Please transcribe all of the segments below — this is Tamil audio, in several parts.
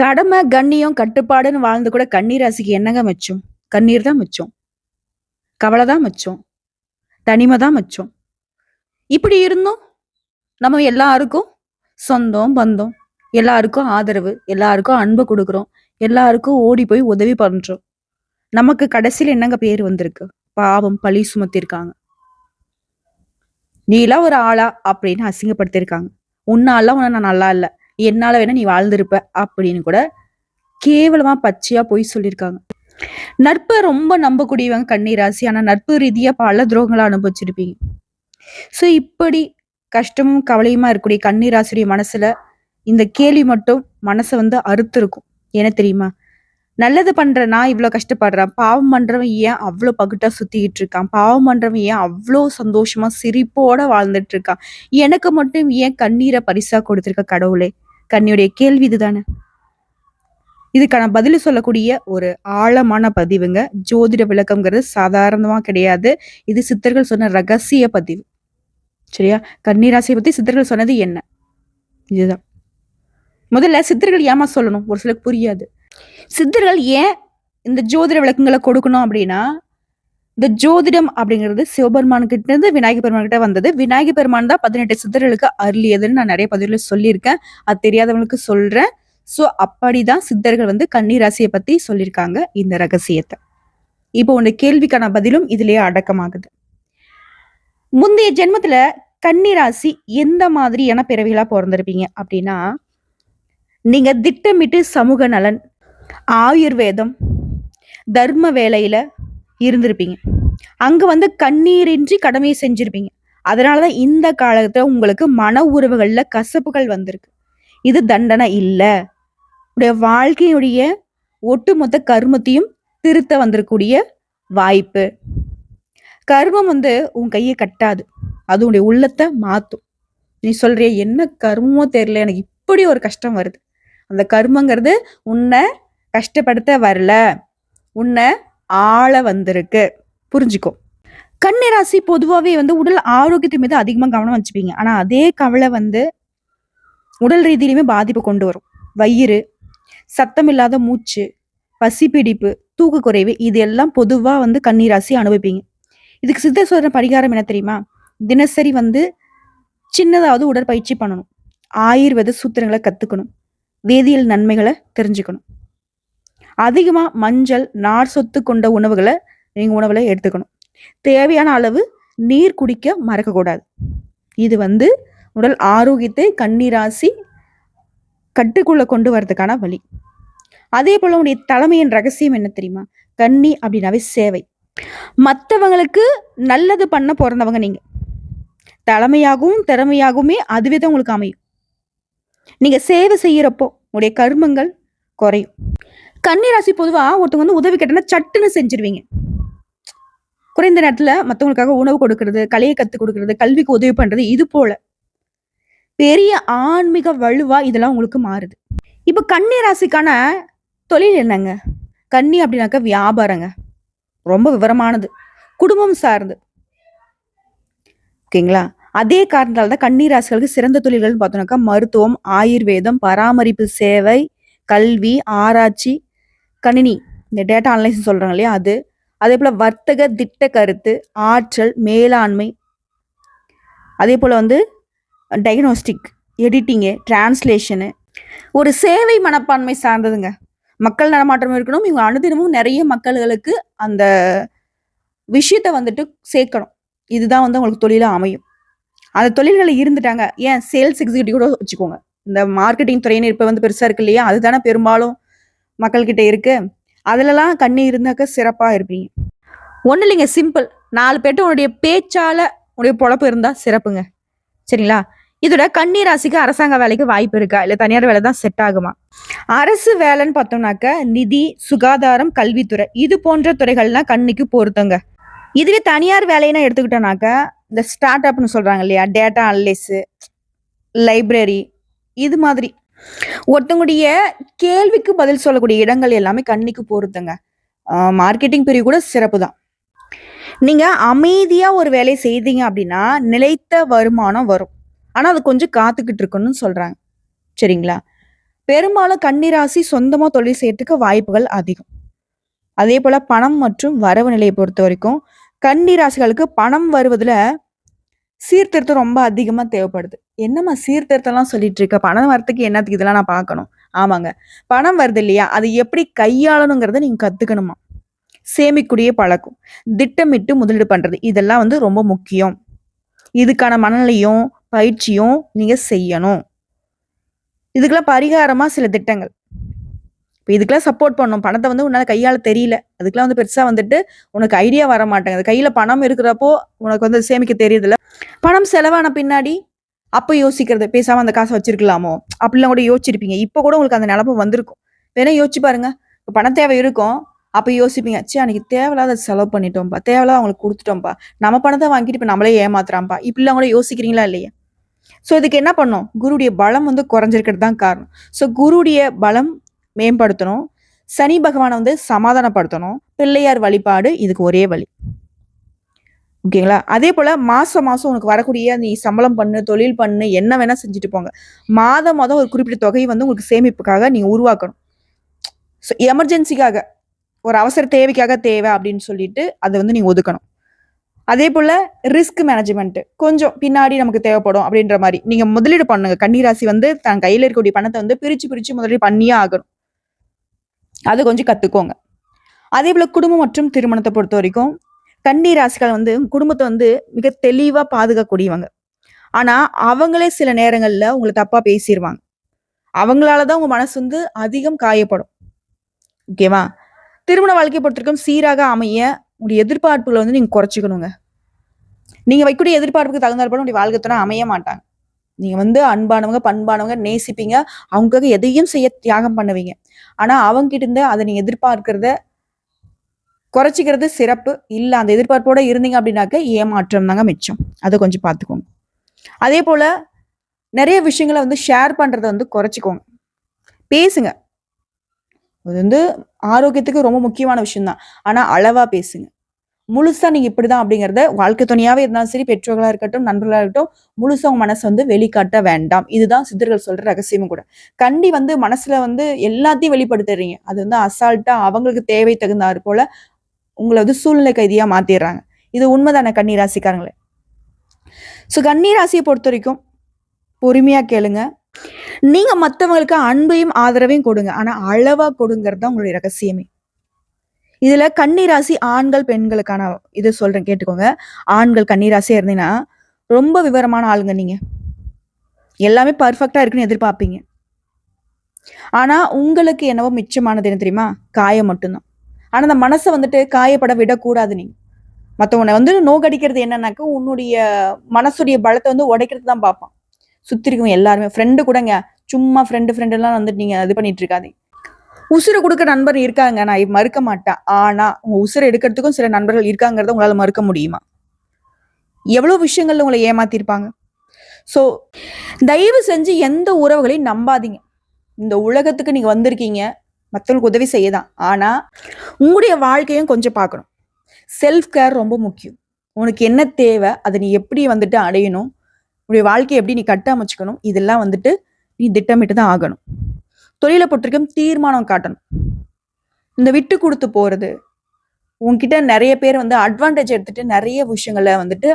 கடமை, கண்ணியம், கட்டுப்பாடுன்னு வாழ்ந்து கூட கண்ணீர் ராசிக்கு என்னங்க மிச்சம்? கண்ணீர் தான் மிச்சம். கவலை தான் மிச்சம். தனிமை தான் மிச்சம். இப்படி இருந்தும், நம்ம எல்லாருக்கும் சொந்தம், பந்தம், எல்லாருக்கும் ஆதரவு, எல்லாருக்கும் அன்பு கொடுக்குறோம் எல்லாருக்கும் ஓடி போய் உதவி பண்றோம். நமக்கு கடைசியில் என்னங்க பேர் வந்திருக்கு? பாவம் பழி சுமத்தியிருக்காங்க. "நீலாம் ஒரு ஆளா?" அப்படின்னு அசிங்கப்படுத்தியிருக்காங்க. "உன்னால உன நான் நல்லா இல்லை என்னால வேணா நீ வாழ்ந்திருப்ப." அப்படின்னு கூட கேவலமா பச்சையா போய் சொல்லியிருக்காங்க. நட்பை ரொம்ப நம்பக்கூடியவங்க கன்னி ராசி. ஆனா நட்பு ரீதியா பல துரோகங்களை அனுபவிச்சிருப்பீங்க. ஸோ இப்படி கஷ்டமும், கவலையுமா இருக்கக்கூடிய கன்னி ராசியுடைய மனசுல இந்த கேள்வி மட்டும் மனசை வந்து அறுத்துருக்கும் ஏன்னா தெரியுமா? நல்லது பண்ற நான் இவ்வளோ கஷ்டப்படுறேன். பாவம் பண்றவன் ஏன் அவ்வளோ பகுட்டா சுத்திக்கிட்டு இருக்கான்? பாவம் பண்றவன் ஏன் அவ்வளோ சந்தோஷமா, சிரிப்போட வாழ்ந்துட்டு இருக்கான்? எனக்கு மட்டும் ஏன் கண்ணீரை பரிசா கொடுத்துருக்க கடவுளே? கன்னியுடைய கேள்வி இதுதானே. இதுக்கான பதில் சொல்லக்கூடிய ஒரு ஆழமான பதிவுங்க. ஜோதிட விளக்கம்ங்கிறது சாதாரணமாக கிடையாது. இது சித்தர்கள் சொன்ன ரகசிய பதிவு. சரியா? கன்னிராசியை பற்றி சித்தர்கள் சொன்னது என்ன? இதுதான். முதல்ல சித்தர்கள் ஏமா சொல்லணும்? ஒரு சிலருக்கு புரியாது. சித்தர்கள் ஏன் இந்த ஜோதிட விளக்கங்களை கொடுக்கணும் அப்படின்னா, இந்த ஜோதிடம் அப்படிங்கிறது சிவபெருமான் கிட்ட இருந்து விநாயகர் பெருமான் கிட்ட வந்தது. விநாயகர் பெருமான் தான் 18 சித்தர்களுக்கு அருளியதுன்னு நான் நிறைய பதிவுல சொல்லியிருக்கேன். அது தெரியாதவங்களுக்கு சொல்றேன். ஸோ அப்படிதான் சித்தர்கள் வந்து கன்னி ராசியை பத்தி சொல்லியிருக்காங்க இந்த ரகசியத்தை இப்போ உங்க கேள்விக்கான பதிலும் இதுலயே அடக்கமாகுது. முந்தைய ஜென்மத்துல கன்னி ராசி எந்த மாதிரியான பிறவிகளா பிறந்திருப்பீங்க அப்படின்னா, நீங்க திட்டமிட்டு சமூக நலன், ஆயுர்வேதம், தர்ம வேலையில இருந்திருப்பீங்க. அங்கே வந்து கண்ணீரின்றி கடமையை செஞ்சிருப்பீங்க. அதனால தான் இந்த காலத்தில் உங்களுக்கு மன உறவுகளில் கசப்புகள் வந்திருக்கு. இது தண்டனை இல்லை உடைய வாழ்க்கையுடைய ஒட்டுமொத்த கருமத்தையும் திருத்த வந்திருக்கக்கூடிய வாய்ப்பு. கர்மம் வந்து உன் கையை கட்டாது. அது உடைய உள்ளத்தை மாற்றும் நீ சொல்றிய "என்ன கர்மமோ தெரியல. எனக்கு இப்படி ஒரு கஷ்டம் வருது." அந்த கர்மங்கிறது உன்னை கஷ்டப்படுத்த வரல. உன்னை ஆள வந்திருக்கு. புரிஞ்சுக்கோ. கன்னிராசி பொதுவாகவே வந்து உடல் ஆரோக்கியத்தின் மீது அதிகமாக கவனம் வச்சுப்பீங்க. ஆனால் அதே கவலை வந்து உடல் ரீதியிலுமே பாதிப்பு கொண்டு வரும். வயிறு, சத்தமில்லாத மூச்சு, பசிப்பிடிப்பு, தூக்கக்குறைவு இது எல்லாம் பொதுவாக வந்து கன்னிராசி அனுபவிப்பீங்க. இதுக்கு சித்த சொல்ற பரிகாரம் என்ன தெரியுமா? தினசரி வந்து சின்னதாவது உடற்பயிற்சி பண்ணணும். ஆயுர்வேத சூத்திரங்களை கற்றுக்கணும் வேதியியல் நன்மைகளை தெரிஞ்சுக்கணும். அதிகமாக மஞ்சள், நார் சொத்து கொண்ட உணவுகளை நீங்கள் உணவில் எடுத்துக்கணும். தேவையான அளவு நீர் குடிக்க மறக்கக்கூடாது. இது வந்து உடல் ஆரோக்கியத்தை கண்ணீராசி ராசி கொண்டு வரதுக்கான வழி. அதே போல் உன்னுடைய தலைமையின் ரகசியம் என்ன தெரியுமா? கண்ணி அப்படின்னாவே சேவை. மற்றவங்களுக்கு நல்லது பண்ண பிறந்தவங்க நீங்கள் தலைமையாகவும், திறமையாகவுமே அதுவே தான் உங்களுக்கு அமையும். நீங்கள் சேவை செய்கிறப்போ உங்களுடைய கர்மங்கள் குறையும். கன்னிராசி பொதுவா ஒருத்தவங்க வந்து உதவி கேட்டனா சட்டுன்னு செஞ்சுருவீங்க. குறைந்த நேரத்துல மத்தவங்களுக்காக உணவு கொடுக்கறது கலையை கற்றுக் கொடுக்கறது கல்விக்கு உதவி பண்றது இது போல. பெரிய ஆன்மீக வலுவா இதெல்லாம் உங்களுக்கு மாறுது. இப்ப கன்னி ராசிக்கான தொழில் என்னங்க? கன்னி அப்படின்னாக்க வியாபாரங்க. ரொம்ப விவரமானது. குடும்பம் சார்ந்து. ஓகேங்களா? அதே காரணத்தால் தான் கன்னி ராசிகளுக்கு சிறந்த தொழில்கள்னு பார்த்தோம்னாக்கா, மருத்துவம், ஆயுர்வேதம், பராமரிப்பு சேவை, கல்வி, ஆராய்ச்சி, கணினி இந்த டேட்டா அனலைசிஸ் சொல்கிறாங்க இல்லையா? அது. அதே போல் வர்த்தக திட்ட கருத்து, ஆற்றல், மேலாண்மை. அதே போல் வந்து டயக்னோஸ்டிக், எடிட்டிங்கு, டிரான்ஸ்லேஷனு ஒரு சேவை மனப்பான்மை சார்ந்ததுங்க. மக்கள் நடமாட்டம் இருக்கணும். இவங்க அனுதினமும் நிறைய மக்கள்களுக்கு அந்த விஷயத்த வந்துட்டு சேர்க்கணும். இதுதான் வந்து உங்களுக்கு தொழிலாக அமையும். அந்த தொழில்களை இருந்துட்டாங்க. ஏன் சேல்ஸ் எக்ஸிக்யூட்டிவ் கூட வச்சுக்கோங்க. இந்த மார்க்கெட்டிங் துறைன்னு இப்போ வந்து பெருசாக இருக்கு இல்லையா? அதுதானே பெரும்பாலும் மக்கள்கிட்ட இருக்கு. அதுலலாம் கண்ணி இருந்தாக்க சிறப்பாக இருப்பீங்க. ஒன்றும் இல்லைங்க சிம்பிள். நாலு பேர்ட்டு உன்னுடைய பேச்சால் உன்னுடைய பொழப்பு இருந்தால் சிறப்புங்க. சரிங்களா? இதோட கன்னி ராசிக்கு அரசாங்க வேலைக்கு வாய்ப்பு இருக்கா? இல்லை தனியார் வேலை தான் செட் ஆகுமா? அரசு வேலைன்னு பார்த்தோம்னாக்க, நிதி, சுகாதாரம், கல்வித்துறை இது போன்ற துறைகள்லாம் கண்ணிக்கு பொருத்தங்க. இதுவே தனியார் வேலைன்னு எடுத்துக்கிட்டோம்னாக்க, இந்த ஸ்டார்ட் அப்னு சொல்கிறாங்க இல்லையா? டேட்டா அனலிஸ்ட், லைப்ரரி இது மாதிரி. ஒருத்தவங்களுடைய கேள்விக்கு பதில் சொல்லக்கூடிய இடங்கள் எல்லாமே கண்ணிக்கு பொருத்தங்க. மார்க்கெட்டிங் பிரிவு கூட சிறப்பு தான். நீங்க அமைதியா ஒரு வேலையை செய்தீங்க அப்படின்னா, நிலைத்த வருமானம் வரும். ஆனா அது கொஞ்சம் காத்துக்கிட்டு இருக்கணும்னு சொல்றாங்க. சரிங்களா? பெரும்பாலும் கன்னிராசி சொந்தமா தொழில் செய்யறதுக்கு வாய்ப்புகள் அதிகம். அதே போல பணம் மற்றும் வரவு நிலையை பொறுத்த வரைக்கும் கன்னிராசிகளுக்கு பணம் வருவதில் சீர்திருத்தம் ரொம்ப அதிகமாக தேவைப்படுது. என்னம்மா சீர்திருத்தம்லாம் சொல்லிட்டு இருக்க? பணம் வரத்துக்கு என்னத்துக்கு இதெல்லாம் நான் பார்க்கணும். ஆமாங்க. பணம் வருது இல்லையா? அது எப்படி கையாளணுங்கிறத நீங்கள் கற்றுக்கணுமா சேமிக்கூடிய பழக்கம். திட்டமிட்டு முதலீடு பண்ணுறது இதெல்லாம் வந்து ரொம்ப முக்கியம். இதுக்கான மனநிலையும், பயிற்சியும் நீங்கள் செய்யணும். இதுக்கெல்லாம் பரிகாரமாக சில திட்டங்கள். இப்போ இதுக்கெல்லாம் சப்போர்ட் பண்ணணும். பணத்தை வந்து உன்னால் கையாள தெரியல. அதுக்கெல்லாம் வந்து பெருசாக வந்துட்டு உனக்கு ஐடியா வர மாட்டேங்குது. கையில் பணம் இருக்கிறப்போ உனக்கு வந்து சேமிக்க தெரியுதுல்ல. பணம் செலவான பின்னாடி அப்போ யோசிக்கிறது. பேசாமல் அந்த காசை வச்சிருக்கலாமோ? அப்படிலாம் கூட யோசிச்சிருப்பீங்க. இப்போ கூட உங்களுக்கு அந்த நிலப்பு வந்திருக்கும். வேணா யோசிச்சு பாருங்க. இப்போ பண தேவை இருக்கும். அப்போ யோசிப்பீங்க. சே அன்னைக்கு தேவையில்லாத செலவு பண்ணிட்டோம்ப்பா. தேவையில்லாத அவங்களுக்கு கொடுத்துட்டோம்ப்பா நம்ம பணத்தை வாங்கிட்டு இப்போ நம்மளே ஏமாத்துறான்ப்பா. இப்படிலாம் கூட யோசிக்கிறீங்களா இல்லையா? ஸோ இதுக்கு என்ன பண்ணணும்? குருடைய பலம் வந்து குறைஞ்சிருக்கிறது தான் காரணம். ஸோ குருடைய பலம் மேம்படுத்தணும். சனி பகவானை வந்து சமாதானப்படுத்தணும். பிள்ளையார் வழிபாடு இதுக்கு ஒரே வழி. ஓகேங்களா? அதே போல் மாதம் மாதம் உனக்கு வரக்கூடிய நீ சம்பளம் பண்ணு, தொழில் பண்ணு, என்ன வேணால் செஞ்சுட்டு போங்க. மாதம் மாதம் ஒரு குறிப்பிட்ட தொகையை வந்து உங்களுக்கு சேமிப்புக்காக நீங்கள் உருவாக்கணும். ஸோ எமர்ஜென்சிக்காக ஒரு அவசர தேவைக்காக தேவை அப்படின்னு சொல்லிட்டு அதை வந்து நீங்கள் ஒதுக்கணும். அதே போல் ரிஸ்க் மேனேஜ்மெண்ட்டு கொஞ்சம் பின்னாடி நமக்கு தேவைப்படும் அப்படின்ற மாதிரி நீங்கள் முதலீடு பண்ணுங்க. கன்னிராசி வந்து தன் கையில் இருக்கக்கூடிய பணத்தை வந்து பிரித்து பிரித்து முதலீடு பண்ணியே ஆகணும். அது கொஞ்சம் கற்றுக்கோங்க அதே போல் குடும்பம் மற்றும் திருமணத்தை பொறுத்த வரைக்கும் கன்னி ராசிகள் வந்து குடும்பத்தை வந்து மிக தெளிவா பாதுகாக்கக்கூடியவங்க. ஆனா அவங்களே சில நேரங்கள்ல உங்களை தப்பா பேசிடுவாங்க அவங்களால தான் உங்க மனசு வந்து அதிகம் காயப்படும். ஓகேவா? திருமண வாழ்க்கை பொறுத்திருக்கும் சீராக அமைய உங்களுடைய எதிர்பார்ப்புகளை வந்து நீங்க குறைச்சிக்கணுங்க நீங்க வைக்கக்கூடிய எதிர்பார்ப்புக்கு தகுந்தாற் போல உங்களுடைய வாழ்க்கை அமைய மாட்டாங்க. நீங்க வந்து அன்பானவங்க, பண்பானவங்க, நேசிப்பீங்க. அவங்களுக்காக எதையும் செய்ய தியாகம் பண்ணுவீங்க. ஆனா அவங்க கிட்ட இருந்து அதை நீங்க எதிர்பார்க்கிறத குறைச்சிக்கிறது சிறப்பு. இல்லை அந்த எதிர்பார்ப்போட இருந்தீங்க அப்படின்னாக்க ஏமாற்றம் தாங்க மிச்சம். அதை கொஞ்சம் பார்த்துக்கோங்க. அதே போல நிறைய விஷயங்கள வந்து ஷேர் பண்ணுறத வந்து குறைச்சிக்கோங்க பேசுங்க. அது வந்து ஆரோக்கியத்துக்கு ரொம்ப முக்கியமான விஷயம்தான் ஆனால் அளவாக பேசுங்க பேசுங்க. முழுசா நீங்க இப்படிதான் அப்படிங்கிறத வாழ்க்கை துணையாகவே இருந்தாலும் சரி, பெற்றோர்களாக இருக்கட்டும், நண்பர்களாக இருக்கட்டும், முழுசாக உங்கள் மனசை வந்து வெளிக்காட்ட வேண்டாம். இதுதான் சித்தர்கள் சொல்கிற ரகசியமும் கூட. கண்டி வந்து மனசுல வந்து எல்லாத்தையும் வெளிப்படுத்துறீங்க. அது வந்து அசால்ட்டாக அவங்களுக்கு தேவை தகுந்தாற் போல் உங்களை வந்து சூழ்நிலை கைதியாக மாற்றிடுறாங்க இது உண்மைதானே கன்னிராசிக்காரங்களே ஸோ கன்னிராசியை பொறுத்த வரைக்கும் பொறுமையாக கேளுங்க. நீங்கள் மற்றவங்களுக்கு அன்பையும், ஆதரவையும் கொடுங்க. ஆனால் அளவாக கொடுங்கிறது தான் உங்களுடைய ரகசியமே. இதில் கன்னிராசி ஆண்கள், பெண்களுக்கான இது சொல்கிறேன் கேட்டுக்கோங்க. ஆண்கள் கன்னிராசியாக இருந்தீங்கன்னா, ரொம்ப விவரமான ஆளுங்க நீங்கள் எல்லாமே பர்ஃபெக்டாக இருக்குன்னு எதிர்பார்ப்பீங்க. ஆனால் உங்களுக்கு என்னவோ மிச்சமானது என்ன தெரியுமா? காயம் மட்டும்தான் ஆனா அந்த மனசை வந்துட்டு காயப்பட விடக்கூடாது நீ மத்தவங்கள வந்து நோக்கடிக்கிறது என்னன்னாக்கா உன்னுடைய மனசுடைய பலத்தை வந்து உடைக்கிறது தான் பார்ப்பான். சுத்தி இருக்கவங்க எல்லாருமே. ஃப்ரெண்டு கூடங்க. சும்மா ஃப்ரெண்டு ஃப்ரெண்டெல்லாம் வந்துட்டு நீங்க இது பண்ணிட்டு இருக்காதீங்க. உசுரை கொடுக்க நண்பர் இருக்காங்க. நான் மறுக்க மாட்டேன். ஆனா உங்க உசுரை எடுக்கிறதுக்கும் சில நண்பர்கள் இருக்காங்கிறத உங்களால மறுக்க முடியுமா? எவ்வளோ விஷயங்கள்ல உங்களை ஏமாத்திருப்பாங்க. ஸோ தயவு செஞ்சு எந்த உறவுகளையும் நம்பாதீங்க. இந்த உலகத்துக்கு நீங்க வந்திருக்கீங்க. மற்றவங்களுக்கு உதவி செய்ய தான். ஆனால் உங்களுடைய வாழ்க்கையும் கொஞ்சம் பார்க்கணும். செல்ஃப் கேர் ரொம்ப முக்கியம். உனக்கு என்ன தேவை? அதை நீ எப்படி வந்துட்டு அடையணும்? உன்னுடைய வாழ்க்கையை எப்படி நீ கட்டமைச்சுக்கணும்? இதெல்லாம் வந்துட்டு நீ திட்டமிட்டு தான் ஆகணும். தொழிலை பொறுத்திருக்கும் தீர்மானம் காட்டணும். இந்த விட்டு கொடுத்து போகிறது உன்கிட்ட நிறைய பேர் வந்து அட்வான்டேஜ் எடுத்துட்டு நிறைய விஷயங்களை வந்துட்டு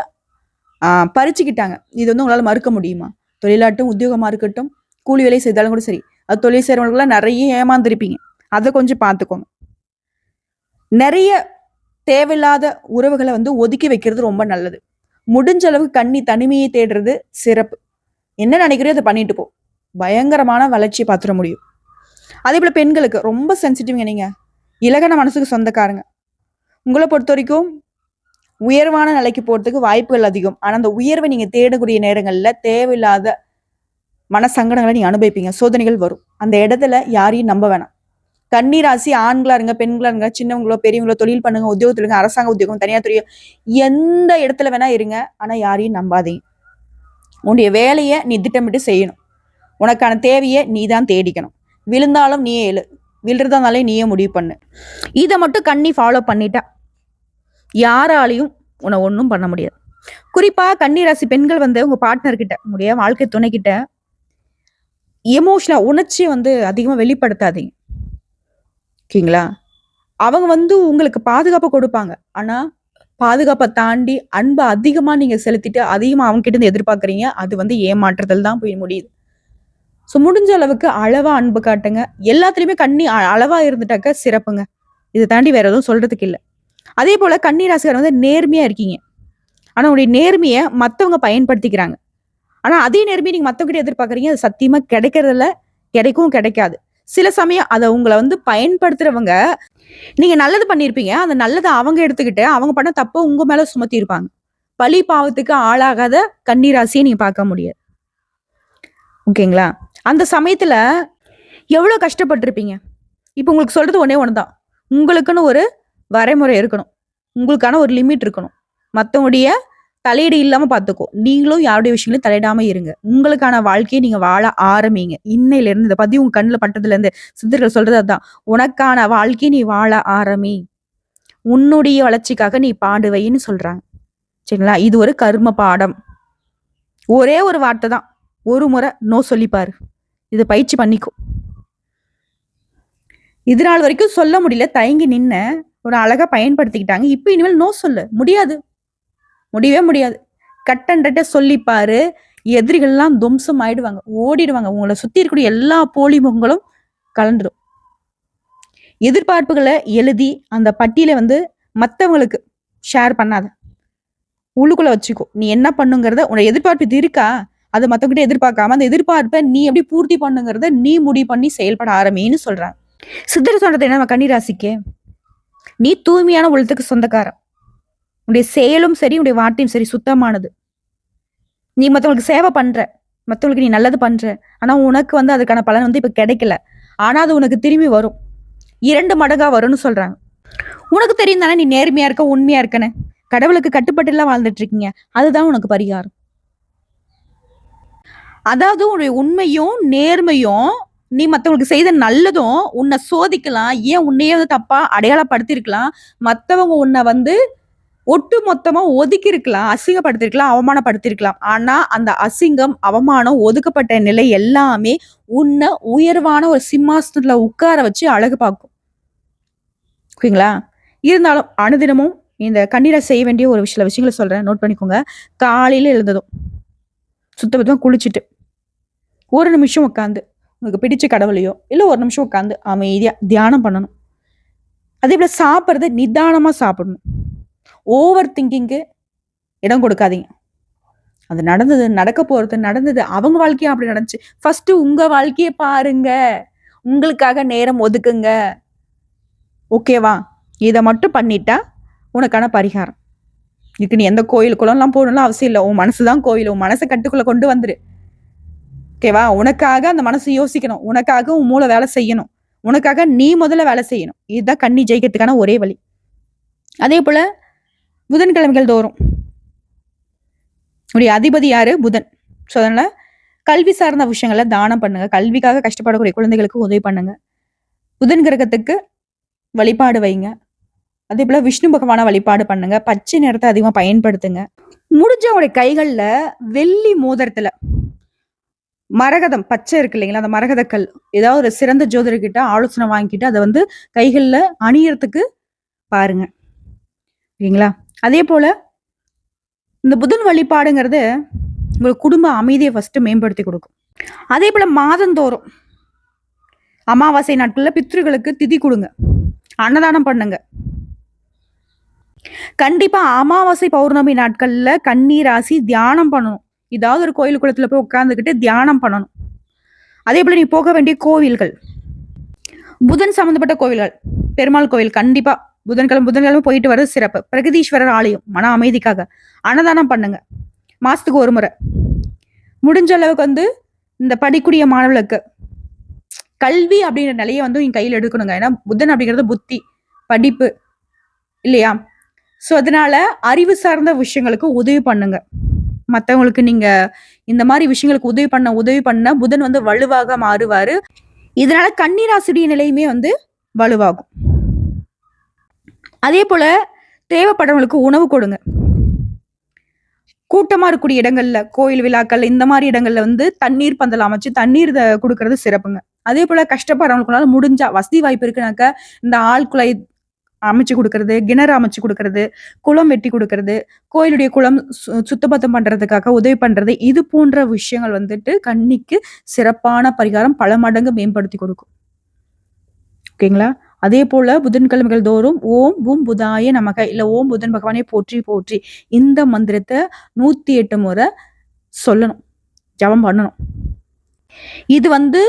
பறிச்சுக்கிட்டாங்க. இது வந்து உங்களால் மறுக்க முடியுமா? தொழிலாட்டும் உத்தியோகமாக இருக்கட்டும், கூலி வேலை செய்தாலும் கூட சரி. அது தொழில் செய்கிறவங்களுக்குலாம் நிறைய ஏமாந்துருப்பீங்க. அதை கொஞ்சம் பார்த்துக்கோங்க. நிறைய தேவையில்லாத உறவுகளை வந்து ஒதுக்கி வைக்கிறது ரொம்ப நல்லது. முடிஞ்ச அளவுக்கு கண்ணி தனிமையை தேடுறது சிறப்பு. என்ன நினைக்கிறியோ அதை பண்ணிட்டு போ. பயங்கரமான வளர்ச்சியை பார்த்துட முடியும். அதே போல் பெண்களுக்கு ரொம்ப சென்சிட்டிவ்ங்க நீங்கள் இலகன மனசுக்கு சொந்தக்காரங்க. உங்களை பொறுத்த வரைக்கும் உயர்வான நிலைக்கு போகிறதுக்கு வாய்ப்புகள் அதிகம். ஆனால் அந்த உயர்வை நீங்கள் தேடக்கூடிய நேரங்களில் தேவையில்லாத மனசங்கடங்கள நீ அனுபவிப்பீங்க. சோதனைகள் வரும். அந்த இடத்துல யாரையும் நம்ப வேணாம். கன்னி ராசி ஆண்களா இருங்க, பெண்களா இருங்க, சின்னவங்களோ, பெரியவங்களோ தொழில் பண்ணுங்க, உத்தியோகத்துல இருங்க, அரசாங்க உத்தியோகம், தனியார் தெரியும் எந்த இடத்துல வேணா இருங்க. ஆனா யாரையும் நம்பாதீங்க. உன்னுடைய வேலையை நீ திட்டமிட்டு செய்யணும். உனக்கான தேவையை நீ தான் தேடிக்கணும். விழுந்தாலும் நீயே எழு. விழுறதானாலே நீயே முடிவு பண்ணு. இதை மட்டும் கண்ணி ஃபாலோ பண்ணிட்டா, யாராலையும் உன்னை ஒன்றும் பண்ண முடியாது. குறிப்பாக கன்னிராசி பெண்கள் வந்து உங்கள் பார்ட்னர்கிட்ட உங்களுடைய வாழ்க்கை துணைக்கிட்ட எமோஷனா உணர்ச்சியை வந்து அதிகமாக வெளிப்படுத்தாதீங்க. ஓகேங்களா? அவங்க வந்து உங்களுக்கு பாதுகாப்பை கொடுப்பாங்க. ஆனால் பாதுகாப்பை தாண்டி அன்பை அதிகமாக நீங்கள் செலுத்திட்டு, அதிகமாக அவங்ககிட்ட இருந்து எதிர்பார்க்குறீங்க. அது வந்து ஏமாற்றுதல் தான் போய் முடியுது. ஸோ முடிஞ்ச அளவுக்கு அளவாக அன்பு காட்டுங்க. எல்லாத்துலேயுமே கண்ணி அ இருந்துட்டாக்க சிறப்புங்க. இதை தாண்டி வேற எதுவும் சொல்கிறதுக்கு இல்லை அதே போல் கன்னி ராசிக்காரங்க வந்து நேர்மையாக இருக்கீங்க. ஆனால் உங்களுடைய நேர்மையை மற்றவங்க பயன்படுத்திக்கிறாங்க. ஆனா, அதே நேரமே நீங்க மத்தவங்க எதிர்பார்க்குறீங்க. அது சத்தியமா கிடைக்கிறதில்ல. கிடைக்கும் கிடைக்காது. சில சமயம் அதை உங்களை வந்து பயன்படுத்துறவங்க, நீங்க நல்லது பண்ணியிருப்பீங்க. அந்த நல்லதை அவங்க எடுத்துக்கிட்டு, அவங்க பண்ண தப்ப உங்க மேல சுமத்திருப்பாங்க பழி பாவத்துக்கு ஆளாகாத கன்னி ராசிய நீங்க பார்க்க முடியாது. ஓகேங்களா? அந்த சமயத்துல எவ்வளோ கஷ்டப்பட்டிருப்பீங்க இப்போ உங்களுக்கு சொல்றது ஒன்றே ஒன்று தான். உங்களுக்குன்னு ஒரு வரைமுறை இருக்கணும். உங்களுக்கான ஒரு லிமிட் இருக்கணும். மற்றவங்களுடைய தலையீடு இல்லாம பார்த்துக்கோ. நீங்களும் யாருடைய விஷயங்களையும் தலையிடாம இருங்க. உங்களுக்கான வாழ்க்கையை நீங்க வாழ ஆரம்பிங்க. இன்னையிலேருந்து இந்த பற்றி உங்க கண்ணுல பட்டதுலேருந்து சித்தர்கள் சொல்றது அதுதான் உனக்கான வாழ்க்கையை நீ வாழ ஆரம்பி. உன்னுடைய வளர்ச்சிக்காக நீ பாடுவைன்னு சொல்றாங்க. சரிங்களா? இது ஒரு கர்ம பாடம். ஒரே ஒரு வார்த்தை தான். ஒரு முறை நோ சொல்லிப்பார் இதை பயிற்சி பண்ணிக்கோ. இது நாள் வரைக்கும் சொல்ல முடியல. தயங்கி நின்ன. ஒரு அழகா பயன்படுத்திக்கிட்டாங்க. இப்போ இனிமேல் நோ சொல்லு. முடியாது. முடியவே முடியாது. கட் அண்ட் சொல்லி எதிரிகள்லாம் தும்சம் ஆயிடுவாங்க. ஓடிடுவாங்க. உங்களை சுத்தி இருக்கக்கூடிய எல்லா போலி முகங்களும் கலந்துடும் எதிர்பார்ப்புகளை எழுதி அந்த பட்டியல வந்து மற்றவங்களுக்கு ஷேர் பண்ணாத. உள்ளுக்குள்ள வச்சுக்கோ. நீ என்ன பண்ணுங்கிறத உன்னோட எதிர்பார்ப்பு இது இருக்கா? அதை மத்தவங்ககிட்ட எதிர்பார்க்காம, அந்த எதிர்பார்ப்பை நீ எப்படி பூர்த்தி பண்ணுங்கிறத நீ முடிவு பண்ணி செயல்பட ஆரம்பின்னு சொல்றாங்க. சித்தர் சொல்றது என்ன நம்ம ராசிக்கு? நீ தூய்மையான உள்ளத்துக்கு சொந்தக்காரன். உன்னுடைய செயலும் சரி, உன்னுடைய வார்த்தையும் சரி சுத்தமானது. நீ மற்றவங்களுக்கு சேவை பண்ற. மற்றவங்களுக்கு நீ நல்லது பண்ற. ஆனா, உனக்கு வந்து அதுக்கான பலன் வந்து இப்ப கிடைக்கல. ஆனா, அது உனக்கு திரும்பி வரும். இரண்டு மடங்கா வரும்னு சொல்றாங்க. உனக்கு தெரியும் தானே நீ நேர்மையா இருக்க, உண்மையா இருக்கன்னு. கடவுளுக்கு கட்டுப்பட்டுலாம் வாழ்ந்துட்டு இருக்கீங்க. அதுதான் உனக்கு பரிகாரம். அதாவது உன்னுடைய உண்மையும், நேர்மையும், நீ மற்றவங்களுக்கு செய்த நல்லதும் உன்னை சோதிக்கலாம். ஏன் உன்னையே வந்து தப்பா அடையாளப்படுத்தியிருக்கலாம். மற்றவங்க உன்னை வந்து ஒட்டு மொத்தமா ஒதுக்கியிருக்கலாம். அசிங்கப்படுத்திருக்கலாம் அவமானப்படுத்தியிருக்கலாம். ஆனா, அந்த அசிங்கம், அவமானம், ஒதுக்கப்பட்ட நிலை எல்லாமே உன்னை உயர்வான ஒரு சிம்மாசனத்துல உட்கார வச்சு அழகு பார்க்கும். ஓகேங்களா? இருந்தாலும் அனுதினமும் இந்த கண்ணீரை செய்ய வேண்டிய ஒரு சில விஷயங்களை சொல்றேன். நோட் பண்ணிக்கோங்க. காலையில எழுந்ததும் சுத்தபத்தமா குளிச்சுட்டு, ஒரு நிமிஷம் உட்காந்து, உங்களுக்கு பிடிச்ச கடவுளையோ, இல்லை ஒரு நிமிஷம் உட்காந்து அமைதியா தியானம் பண்ணணும். அதே போல் சாப்பிட்றது நிதானமா சாப்பிடணும். ஓவர் திங்கிங்க்கு இடம் கொடுக்காதீங்க. அது நடந்தது, நடக்க போகிறது நடந்தது. அவங்க வாழ்க்கையும் அப்படி நடந்துச்சு. ஃபஸ்ட்டு உங்கள் வாழ்க்கையை பாருங்க. உங்களுக்காக நேரம் ஒதுக்குங்க. ஓகேவா? இதை மட்டும் பண்ணிட்டா, உனக்கான பரிகாரம். இதுக்கு நீ எந்த கோயில், குளம்லாம் போகணும்லாம் அவசியம் இல்லை உன் மனசு தான் கோயில். உன் மனசை கட்டுக்குள்ளே கொண்டு வந்துரு. ஓகேவா? உனக்காக அந்த மனசு யோசிக்கணும். உனக்காக உன் மூளை வேலை செய்யணும். உனக்காக நீ முதல்ல வேலை செய்யணும். இதுதான் கண்ணி ஜெயிக்கிறதுக்கான ஒரே வழி. அதே போல் புதன்கிழமைகள் தோறும் உடைய அதிபதி யாரு? புதன். ஸோ, அதனால கல்வி சார்ந்த விஷயங்களை தானம் பண்ணுங்க. கல்விக்காக கஷ்டப்படக்கூடிய குழந்தைகளுக்கு உதவி பண்ணுங்க. புதன் கிரகத்துக்கு வழிபாடு வைங்க. அதே போல விஷ்ணு பகவான வழிபாடு பண்ணுங்க. பச்சை நிறத்தை அதிகமாக பயன்படுத்துங்க. முடிஞ்ச கைகளில் வெள்ளி மோதிரத்துல மரகதம் பச்சை இருக்கு இல்லைங்களா? அந்த மரகதக்கல் கல். ஏதாவது ஒரு சிறந்த ஜோதிடர்கிட்ட ஆலோசனை வாங்கிட்டு அதை வந்து கைகளில் அணியறதுக்கு பாருங்க. அதே போல் இந்த புதன் வழிபாடுங்கிறது உங்க குடும்ப அமைதியை ஃபஸ்ட்டு மேம்படுத்தி கொடுக்கும் அதே போல் மாதந்தோறும் அமாவாசை நாட்களில் பித்ருகளுக்கு திதி கொடுங்க அன்னதானம் பண்ணுங்க. கண்டிப்பாக அமாவாசை, பௌர்ணமி நாட்களில் கண்ணீர் ராசி தியானம் பண்ணணும். ஏதாவது ஒரு கோயில் குளத்தில் போய் உட்காந்துக்கிட்டு தியானம் பண்ணணும். அதே போல் நீ போக வேண்டிய கோவில்கள். புதன் சம்மந்தப்பட்ட கோவில்கள். பெருமாள் கோவில் கண்டிப்பாக புதன்கிழமை புதன்கிழமை போயிட்டு வர்றது சிறப்பு. பிரகதீஸ்வரர் ஆலயம் மன அமைதிக்காக. அன்னதானம் பண்ணுங்க. மாசத்துக்கு ஒரு முறை. முடிஞ்ச அளவுக்கு வந்து இந்த படிக்கூடிய மாணவர்களுக்கு கல்வி அப்படிங்கிற நிலையை வந்து என் கையில் எடுக்கணுங்க. ஏன்னா புதன் அப்படிங்கிறது புத்தி, படிப்பு இல்லையா? ஸோ, அதனால அறிவு சார்ந்த விஷயங்களுக்கு உதவி பண்ணுங்க. மற்றவங்களுக்கு நீங்க இந்த மாதிரி விஷயங்களுக்கு உதவி பண்ண, உதவி பண்ண புதன் வந்து வலுவாக மாறுவாரு. இதனால கன்னி நிலையுமே வந்து வலுவாகும். அதே போல் தேவைப்படுறவங்களுக்கு உணவு கொடுங்க. கூட்டமாக இருக்கக்கூடிய இடங்களில் கோயில் விழாக்கள் இந்த மாதிரி இடங்களில் வந்து தண்ணீர் பந்தல் அமைச்சு தண்ணீர் கொடுக்கறது சிறப்புங்க. அதே போல கஷ்டப்படுறவங்களுக்குனால முடிஞ்சா வசதி வாய்ப்பு இருக்குனாக்க இந்த ஆழ்குழாய் அமைச்சு கொடுக்கறது கிணறு அமைச்சு கொடுக்கறது குளம் வெட்டி கொடுக்கறது கோயிலுடைய குளம் சு- சுத்தபத்தம் பண்றதுக்காக உதவி பண்றது இது போன்ற விஷயங்கள் வந்துட்டு கண்ணிக்கு சிறப்பான பரிகாரம் பல மடங்கு மேம்படுத்தி கொடுக்கும். ஓகேங்களா? அதே போல புதன்கிழமைகள் தோறும் ஓம் பூம் புதாய நமக இல்ல ஓம் புதன் பகவானே போற்றி போற்றி இந்த மந்திரத்தை நூத்தி எட்டு முறை சொல்லணும் ஜபம் பண்ணணும். இது வந்து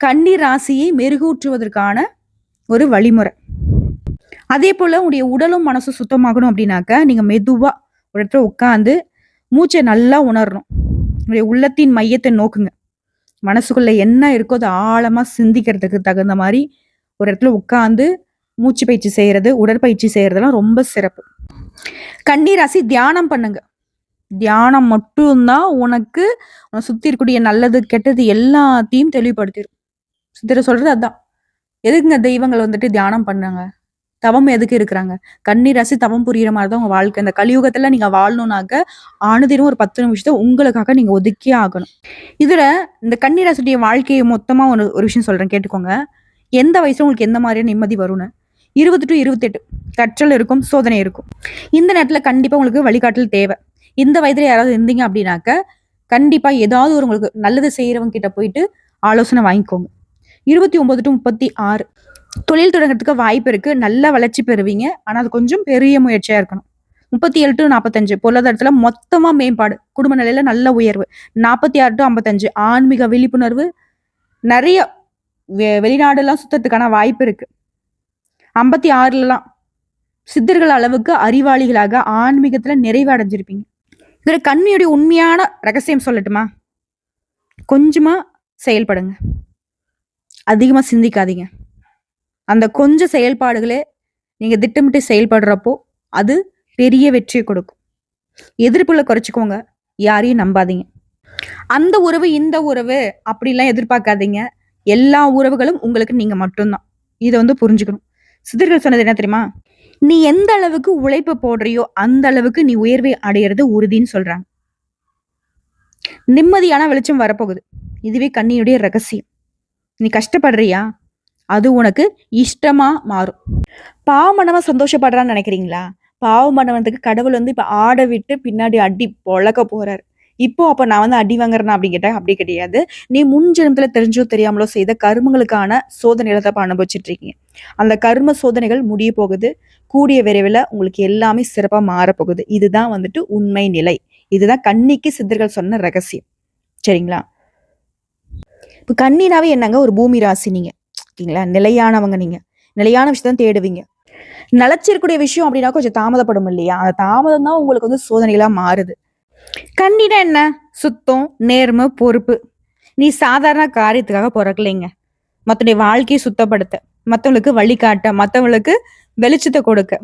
கன்னி ராசியை மெருகூற்றுவதற்கான ஒரு வழிமுறை. அதே போல உங்களுடைய உடலும் மனசும் சுத்தமாகணும் அப்படின்னாக்க நீங்க மெதுவா ஒரு இடத்துல உட்காந்து மூச்சை நல்லா உணரணும். உங்களுடைய உள்ளத்தின் மையத்தை நோக்குங்க. மனசுக்குள்ள என்ன இருக்கோ அதை ஆழமா சிந்திக்கிறதுக்கு தகுந்த மாதிரி ஒரு இடத்துல உட்காந்து மூச்சு பயிற்சி செய்கிறது உடற்பயிற்சி செய்கிறதுலாம் ரொம்ப சிறப்பு. கண்ணீர் ராசி தியானம் பண்ணுங்க. தியானம் மட்டும்தான் உனக்கு உன்னை சுற்றி இருக்கக்கூடிய நல்லது கெட்டது எல்லாத்தையும் தெளிவுபடுத்திடும் சித்திர சொல்றது அதான். எதுக்குங்க தெய்வங்கள் வந்துட்டு தியானம் பண்ணாங்க? தவம் எதுக்கு இருக்கிறாங்க? கண்ணீர் அசி தவம் புரியுற மாதிரி தான் உங்க வாழ்க்கை. இந்த கலியுகத்துல நீங்க வாழணும்னாக்க ஆணுதினம் ஒரு பத்து நிமிஷத்தை உங்களுக்காக நீங்க ஒதுக்கியே ஆகணும். இதுல இந்த கண்ணீர் ராசியுடைய வாழ்க்கையை மொத்தமா ஒரு ஒரு விஷயம் சொல்றேன். கேட்டுக்கோங்க. எந்த வயசில் உங்களுக்கு எந்த மாதிரியான நிம்மதி வரும்னு? இருபது டு இருபத்தெட்டு. கற்றல் இருக்கும் சோதனை இருக்கும். இந்த நேரத்தில் கண்டிப்பாக உங்களுக்கு வழிகாட்டல் தேவை. இந்த வயதில் யாராவது இருந்தீங்க அப்படின்னாக்க கண்டிப்பாக ஏதாவது ஒரு உங்களுக்கு நல்லது செய்கிறவங்க கிட்ட போயிட்டு ஆலோசனை வாங்கிக்கோங்க. இருபத்தி ஒன்பது டு முப்பத்தி ஆறு. தொழில் தொடங்குறதுக்கு வாய்ப்பு இருக்குது நல்ல வளர்ச்சி பெறுவீங்க. ஆனால் அது கொஞ்சம் பெரிய முயற்சியாக இருக்கணும். முப்பத்தி ஏழு டு நாற்பத்தஞ்சு பொருளாதாரத்தில் மொத்தமாக மேம்பாடு. குடும்ப நிலையில் நல்ல உயர்வு. நாற்பத்தி ஆறு டு ஐம்பத்தஞ்சு. ஆன்மீக விழிப்புணர்வு. நிறைய வெளிநாடுலாம் சுத்தத்துக்கான வாய்ப்பு இருக்கு. ஐம்பத்தி ஆறுலலாம் சித்தர்கள் அளவுக்கு அறிவாளிகளாக ஆன்மீகத்துல நிறைவு அடைஞ்சிருப்பீங்க இதுல கண்ணியுடைய உண்மையான ரகசியம் சொல்லட்டுமா? கொஞ்சமா செயல்படுங்க. அதிகமா சிந்திக்காதீங்க. அந்த கொஞ்ச செயல்பாடுகளே நீங்க திட்டமிட்டு செயல்படுறப்போ அது பெரிய வெற்றியை கொடுக்கும். எதிர்ப்புல குறைச்சிக்கோங்க. யாரையும் நம்பாதீங்க. அந்த உறவு இந்த உறவு அப்படிலாம் எதிர்பார்க்காதீங்க. எல்லா உறவுகளும் உங்களுக்கு நீங்க மட்டும்தான். இதை வந்து புரிஞ்சுக்கணும். சித்தர்கள் சொன்னது என்ன தெரியுமா? நீ எந்த அளவுக்கு உழைப்பு போடுறியோ அந்த அளவுக்கு நீ உயர்வை அடையிறது உறுதின்னு சொல்றாங்க. நிம்மதியான வெளிச்சம் வரப்போகுது. இதுவே கண்ணியுடைய ரகசியம். நீ கஷ்டப்படுறியா? அது உனக்கு இஷ்டமா மாறும். பாவமனவ சந்தோஷப்படுறான்னு நினைக்கிறீங்களா? பாவமனவனுக்கு கடவுள் வந்து இப்ப ஆட விட்டு பின்னாடி அடி பொழக்க போறாரு. இப்போ அப்போ நான் வந்து அடி வாங்குறேன் அப்படின்னு கேட்டால் அப்படி கிடையாது. நீ முன் தெரிஞ்சோ தெரியாமலோ செய்த கருமங்களுக்கான சோதனைகளை தான் அனுபவிச்சுட்டு இருக்கீங்க. அந்த கர்ம சோதனைகள் முடிய போகுது. கூடிய விரைவில் உங்களுக்கு எல்லாமே சிறப்பாக மாறப்போகுது. இதுதான் வந்துட்டு உண்மை நிலை. இதுதான் கன்னிக்கு சித்தர்கள் சொன்ன ரகசியம். சரிங்களா? இப்போ கண்ணினாவே என்னங்க? ஒரு பூமி ராசி நீங்கள் ஓகேங்களா நிலையானவங்க நீங்கள் நிலையான விஷயத்தான் தேடுவீங்க. நிலச்சிருக்கூடிய விஷயம் அப்படின்னா கொஞ்சம் தாமதப்படும் இல்லையா? அந்த தாமதம் தான் உங்களுக்கு வந்து சோதனைகளாக மாறுது. கண்ணினா என்ன? சுத்தம் நேர்மை பொறுப்பு. நீ சாதாரண காரியத்துக்காக பிறக்கலைங்க. மத்தனுடைய வாழ்க்கையை சுத்தப்படுத்த மற்றவங்களுக்கு வழிகாட்ட மற்றவங்களுக்கு வெளிச்சத்தை கொடுக்க.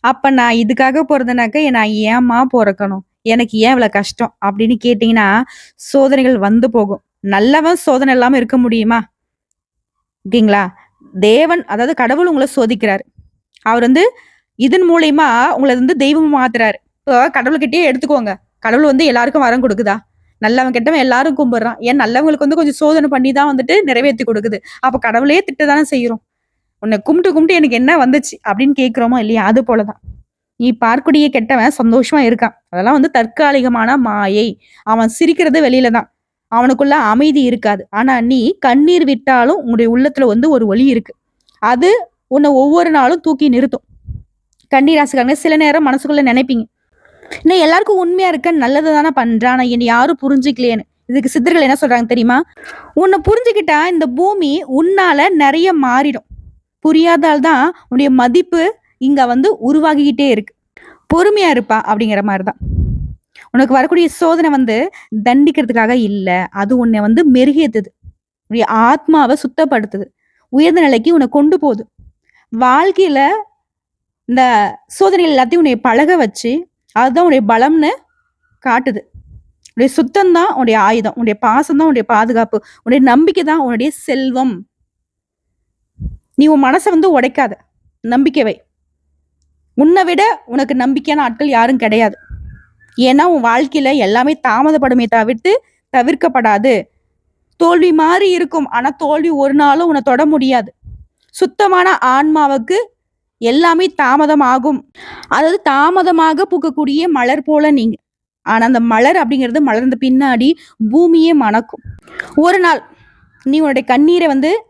அப்ப நான் இதுக்காக பிறந்தனாக்க நான் ஏமா பிறக்கணும். எனக்கு ஏன் இவ்வளவு கஷ்டம்? அப்படின்னு கேட்டீங்கன்னா சோதனைகள் வந்து போகும். நல்லவன் சோதனை இல்லாம இருக்க முடியுமா? ஓகேங்களா? தேவன் அதாவது கடவுள் உங்களை சோதிக்கிறாரு. அவர் வந்து இதன் மூலயமா உங்களை வந்து தெய்வம் மாத்துறாரு. இப்போ கடவுள்கிட்டயே எடுத்துக்கோங்க. கடவுள் வந்து எல்லாருக்கும் வரம் கொடுக்குதா? நல்லவன் கெட்டவன் எல்லாரும் கும்பிடுறான். ஏன் நல்லவங்களுக்கு வந்து கொஞ்சம் சோதனை பண்ணி தான் வந்துட்டு நிறைவேற்றி கொடுக்குது. அப்போ கடவுளே திட்ட தானே செய்யறோம் உன்னை கும்பிட்டு கும்பிட்டு எனக்கு என்ன வந்துச்சு அப்படின்னு கேட்குறோமோ இல்லையா? அது போலதான். நீ பார்க்கக்கூடிய கெட்டவன் சந்தோஷமா இருக்கான். அதெல்லாம் வந்து தற்காலிகமான மாயை. அவன் சிரிக்கிறது வெளியில தான் அவனுக்குள்ள அமைதி இருக்காது. ஆனா நீ கண்ணீர் விட்டாலும் உன்னுடைய உள்ளத்துல வந்து ஒரு ஒளி இருக்கு. அது உன்னை ஒவ்வொரு நாளும் தூக்கி நிறுத்தும். கண்ணீர் ஆசைக்காரங்க சில நேரம் மனசுக்குள்ள நினைப்பீங்க. இன்னும் எல்லாருக்கும் உண்மையா இருக்க நல்லது தானே பண்றான் ஆனால் என்னை யாரும் புரிஞ்சுக்கலையேன்னு. இதுக்கு சித்தர்கள் என்ன சொல்றாங்க தெரியுமா? உன்னை புரிஞ்சுக்கிட்டா இந்த பூமி உன்னால நிறைய மாறிடும். புரியாதால் தான் உன்னுடைய மதிப்பு இங்க வந்து உருவாகிக்கிட்டே இருக்கு. பொறுமையா இருப்பா அப்படிங்கிற மாதிரி தான் உனக்கு வரக்கூடிய சோதனை வந்து தண்டிக்கிறதுக்காக இல்லை. அது உன்னை வந்து மெருகேத்துது. உன்னுடைய ஆத்மாவை சுத்தப்படுத்துது. உயர்ந்த நிலைக்கு உன்னை கொண்டு போகுது. வாழ்க்கையில இந்த சோதனைகள் எல்லாத்தையும் உன்னை பழக வச்சு அதுதான் உன்னுடைய பலம்னு காட்டுது. உடைய சுத்தம் தான் உன்னுடைய ஆயுதம். உன்னுடைய பாசம் தான் உடைய பாதுகாப்பு. உன்னுடைய நம்பிக்கை தான் உன்னுடைய செல்வம். நீ உன் மனசை வந்து உடைக்காத. நம்பிக்கைவை உன்னை விட உனக்கு நம்பிக்கையான ஆட்கள் யாரும் கிடையாது. ஏன்னா உன் வாழ்க்கையில எல்லாமே தாமதப்படுமே தவிர்த்து தவிர்க்கப்படாது. தோல்வி மாதிரி இருக்கும். ஆனா தோல்வி ஒரு நாளும் உன்னை தொட முடியாது. சுத்தமான ஆன்மாவுக்கு எல்லாமே தாமதமாகும். அதாவது தாமதமாக பூக்கக்கூடிய மலர் போல நீங்க ஆனா அந்த மலர் அப்படிங்கிறது மலர்ந்த பின்னாடி பூமியே மணக்கும். ஒரு நாள் நீ உன்னுடைய கண்ணீரை வந்து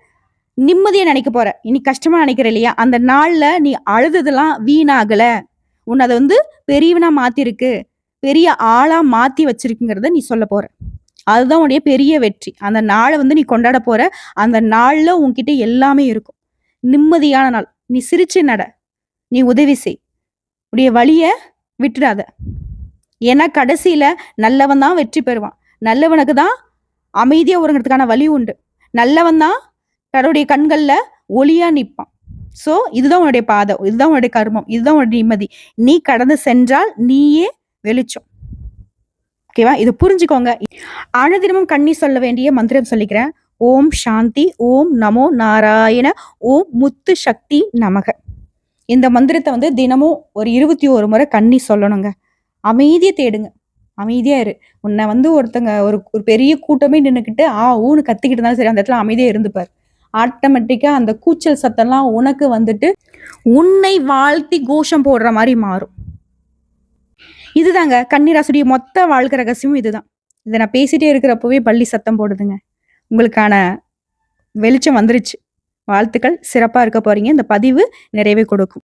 நிம்மதியை நினைக்க போற. இனி கஷ்டமா நினைக்கிற இல்லையா? அந்த நாள்ல நீ அழுததெல்லாம் வீணாகல. உன்னை அதை வந்து பெரியவனா மாத்திருக்கு. பெரிய ஆளா மாத்தி வச்சிருக்குங்கிறத நீ சொல்ல போற. அதுதான் உன்னுடைய பெரிய வெற்றி. அந்த நாளை வந்து நீ கொண்டாட போற. அந்த நாள்ல உன்கிட்ட எல்லாமே இருக்கும். நிம்மதியான நாள். நீ சிரிச்சு நட. நீ உதவி செய். உடைய வழிய விட்டுடாத. ஏன்னா கடைசியில நல்லவன் தான் வெற்றி பெறுவான். நல்லவனுக்கு தான் அமைதியா உறங்கிறதுக்கான வழி உண்டு. நல்லவன் தான் தன்னுடைய கண்கள்ல ஒளியா நிற்பான் சோ இதுதான் உன்னுடைய பாதை. இதுதான் உன்னுடைய கர்மம். இதுதான் உன்னுடைய நிம்மதி. நீ கடந்து சென்றால் நீயே வெளிச்சம். ஓகேவா இதை புரிஞ்சுக்கோங்க. அனுதினமும் கண்ணி சொல்ல வேண்டிய மந்திரம் சொல்லிக்கிறேன். ஓம் சாந்தி ஓம் நமோ நாராயண ஓம் முத்து சக்தி நமக. இந்த மந்திரத்தை வந்து தினமும் ஒரு இருபத்தி ஒரு முறை கண்ணி சொல்லணுங்க. அமைதியை தேடுங்க. அமைதியாக இரு. உன்னை வந்து ஒருத்தங்க ஒரு ஒரு பெரிய கூட்டமே நின்றுக்கிட்டு ஆ ஊன்னு கத்திக்கிட்டு இருந்தாலும் சரி அந்த இடத்துல அமைதியாக இருந்துப்பார். ஆட்டோமேட்டிக்காக அந்த கூச்சல் சத்தம்லாம் உனக்கு வந்துட்டு உன்னை வாழ்த்தி கோஷம் போடுற மாதிரி மாறும். இதுதாங்க கன்னிராசுடைய மொத்த வாழ்க்கை ரகசியமும் இதுதான். இதை நான் பேசிட்டே இருக்கிறப்பவே பள்ளி சத்தம் போடுதுங்க. உங்களுக்கான வெளிச்சம் வந்துருச்சு. வாழ்த்துக்கள். சிறப்பாக இருக்க போகிறீங்க இந்த பதிவு நிறைவே கொடுக்கும்.